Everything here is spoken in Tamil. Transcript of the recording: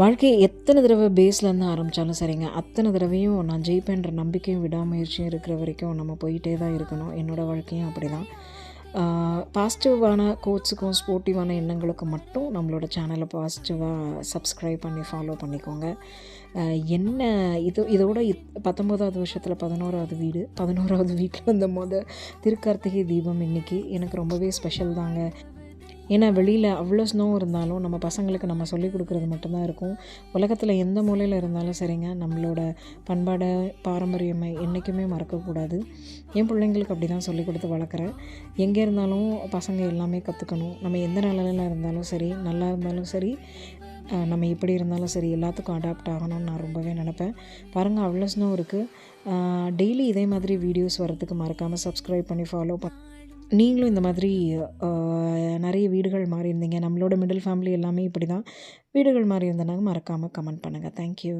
வாழ்க்கையை எத்தனை தடவை பேஸ்லேருந்து ஆரம்பித்தாலும் சரிங்க. அத்தனை தடவையும் நான் ஜெயிப்பேன்ற நம்பிக்கையும் விடாமுயற்சியும் இருக்கிற வரைக்கும் நம்ம போயிட்டே தான் இருக்கணும். என்னோடய வாழ்க்கையும் அப்படி தான் பாசிட்டிவான கோட்ஸுக்கும் ஸ்போர்ட்டிவான எண்ணங்களுக்கும் மட்டும் நம்மளோட சேனலை பாசிட்டிவாக சப்ஸ்கிரைப் பண்ணி ஃபாலோ பண்ணிக்கோங்க. என்ன இது இதோட இத் பத்தொம்போதாவது வருஷத்தில் பதினோராவது வீடு பதினோராவது வீட்டில் வந்த மொதல் திருக்கார்த்திகை தீபம் இன்றைக்கி எனக்கு ரொம்பவே ஸ்பெஷல் தாங்க. ஏன்னா வெளியில் அவ்வளோ ஸ்னோ இருந்தாலும் நம்ம பசங்களுக்கு நம்ம சொல்லிக் கொடுக்குறது மட்டும்தான் இருக்கும். உலகத்தில் எந்த மூலையில் இருந்தாலும் சரிங்க நம்மளோட பண்பாடை பாரம்பரியமை என்றைக்குமே மறக்கக்கூடாது. என் பிள்ளைங்களுக்கு அப்படி தான் சொல்லிக் கொடுத்து வளர்க்குறேன். எங்கே இருந்தாலும் பசங்க எல்லாமே கற்றுக்கணும் நம்ம எந்த நிலையில இருந்தாலும் சரி நல்லா இருந்தாலும் சரி நம்ம எப்படி இருந்தாலும் சரி எல்லாத்துக்கும் அடாப்ட் ஆகணும்னு நான் ரொம்பவே நினப்பேன். பாருங்கள் அவ்வளோ ஸ்னோ இருக்குது டெய்லி இதே மாதிரி வீடியோஸ் வரதுக்கு மறக்காமல் சப்ஸ்கிரைப் பண்ணி ஃபாலோ பண்ண நீங்களும் இந்த மாதிரி நிறைய வீடுகள் மாறி இருந்தீங்க நம்மளோட மிடில் ஃபேமிலி எல்லாமே இப்படி தான் வீடுகள் மாறி இருந்தனாங்க மறக்காமல் கமெண்ட் பண்ணுங்கள் தேங்க்யூ